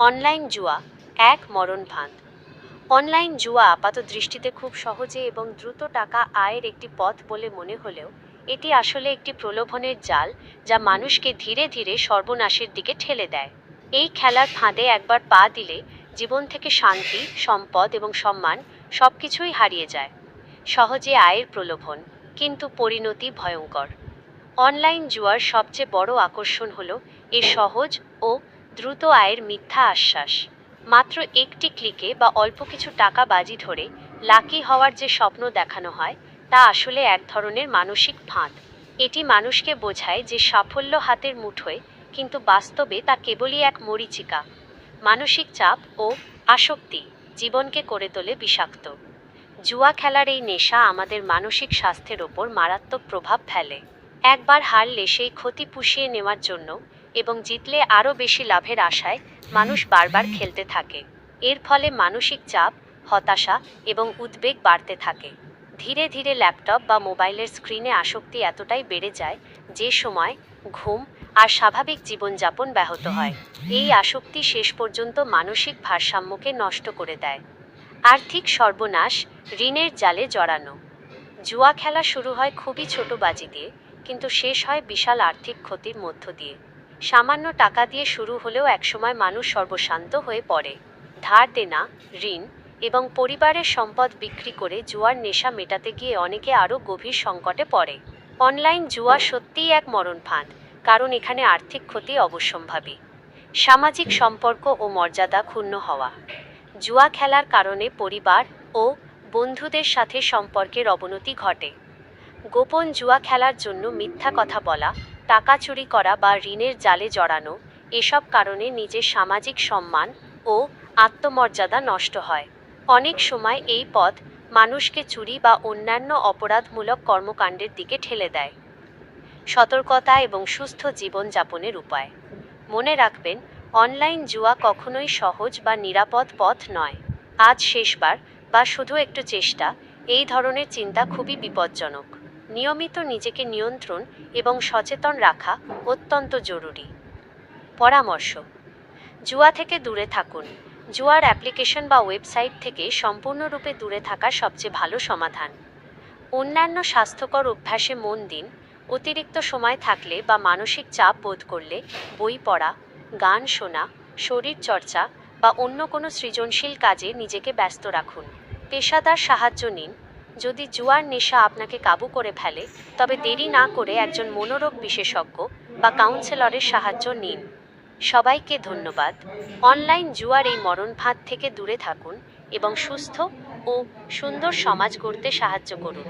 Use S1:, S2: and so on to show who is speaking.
S1: Online জুয়া, এক মরণ ফাঁদ। অনলাইন জুয়া আপাত দৃষ্টিতে খুব সহজে এবং দ্রুত টাকা আয়ের একটি পথ বলে মনে হলেও, এটি আসলে একটি প্রলোভনের জাল যা মানুষকে ধীরে ধীরে সর্বনাশের দিকে ঠেলে দেয়। এই খেলার ফাঁদে একবার পা দিলে জীবন থেকে শান্তি, সম্পদ এবং সম্মান সবকিছুই হারিয়ে যায়। সহজে আয়ের প্রলোভন, কিন্তু পরিণতি ভয়ঙ্কর। অনলাইন জুয়ার সবচেয়ে বড় আকর্ষণ হল এর সহজ ও দ্রুত আয়ের মিথ্যা আশ্বাস। মাত্র একটি ক্লিকে বা অল্প কিছু টাকা বাজি ধরে লাকি হওয়ার যে স্বপ্ন দেখানো হয়, তা আসলে এক ধরনের মানসিক ফাঁদ। এটি মানুষকে বোঝায় যে সাফল্য হাতের মুঠোয়, কিন্তু বাস্তবে তা কেবলই এক মরীচিকা। মানসিক চাপ ও আসক্তি জীবনকে করে তোলে বিষাক্ত। জুয়া খেলার এই নেশা আমাদের মানসিক স্বাস্থ্যের ওপর মারাত্মক প্রভাব ফেলে। একবার হারলে সেই ক্ষতি পুষিয়ে নেওয়ার জন্য এবং জিতলে আরও বেশি লাভের আশায় মানুষ বারবার খেলতে থাকে। এর ফলে মানসিক চাপ, হতাশা এবং উদ্বেগ বাড়তে থাকে। ধীরে ধীরে ল্যাপটপ বা মোবাইলের স্ক্রিনে আসক্তি এতটাই বেড়ে যায় যে সময়, ঘুম আর স্বাভাবিক জীবনযাপন ব্যাহত হয়। এই আসক্তি শেষ পর্যন্ত মানসিক ভারসাম্যকে নষ্ট করে দেয়। আর্থিক সর্বনাশ, ঋণের জালে জড়ানো। জুয়া খেলা শুরু হয় খুবই ছোট বাজি দিয়ে, কিন্তু শেষ হয় বিশাল আর্থিক ক্ষতির মধ্য দিয়ে। সামান্য টাকা দিয়ে শুরু হলেও একসময় মানুষ সর্বশান্ত হয়ে পড়ে। ধার দেনা, ঋণ এবং পরিবারের সম্পদ বিক্রি করে জুয়ার নেশা মেটাতে গিয়ে অনেকে আরও গভীর সংকটে পড়ে। অনলাইন জুয়া সত্যিই এক মরণ ফাঁদ কারণ এখানে আর্থিক ক্ষতি অবশ্যম্ভাবী। সামাজিক সম্পর্ক ও মর্যাদা ক্ষুণ্ণ হওয়া। জুয়া খেলার কারণে পরিবার ও বন্ধুদের সাথে সম্পর্কের অবনতি ঘটে। গোপন জুয়া খেলার জন্য মিথ্যা কথা বলা টাকা চুরি করা বা ঋণের জালে জড়ানো, এসব কারণে নিজের সামাজিক সম্মান ও আত্মমর্যাদা নষ্ট হয়। অনেক সময় এই পথ মানুষকে চুরি বা অন্যান্য অপরাধমূলক কর্মকাণ্ডের দিকে ঠেলে দেয়। সতর্কতা এবং সুস্থ জীবনযাপনের উপায়। মনে রাখবেন, অনলাইন জুয়া কখনোই সহজ বা নিরাপদ পথ নয়। আজ শেষবার বা শুধু একটু চেষ্টা, এই ধরনের চিন্তা খুবই বিপজ্জনক। নিয়মিত নিজেকে নিয়ন্ত্রণ এবং সচেতন রাখা অত্যন্ত জরুরি। পরামর্শ, জুয়া থেকে দূরে থাকুন। জুয়ার অ্যাপ্লিকেশন বা ওয়েবসাইট থেকে সম্পূর্ণরূপে দূরে থাকা সবচেয়ে ভালো সমাধান। অন্যান্য স্বাস্থ্যকর অভ্যাসে মন দিন, অতিরিক্ত সময় থাকলে বা মানসিক চাপ বোধ করলে বই পড়া, গান শোনা, শরীর চর্চা বা অন্য কোনো সৃজনশীল কাজে নিজেকে ব্যস্ত রাখুন। পেশাদার সাহায্য নিন যদি জুয়ার নেশা আপনাকে কাবু করে ফেলে, তবে দেরি না করে একজন মনোরোগ বিশেষজ্ঞ বা কাউন্সেলরের সাহায্য নিন। সবাইকে ধন্যবাদ। অনলাইন জুয়ার এই মরণ ভাত থেকে দূরে থাকুন এবং সুস্থ ও সুন্দর সমাজ গড়তে সাহায্য করুন।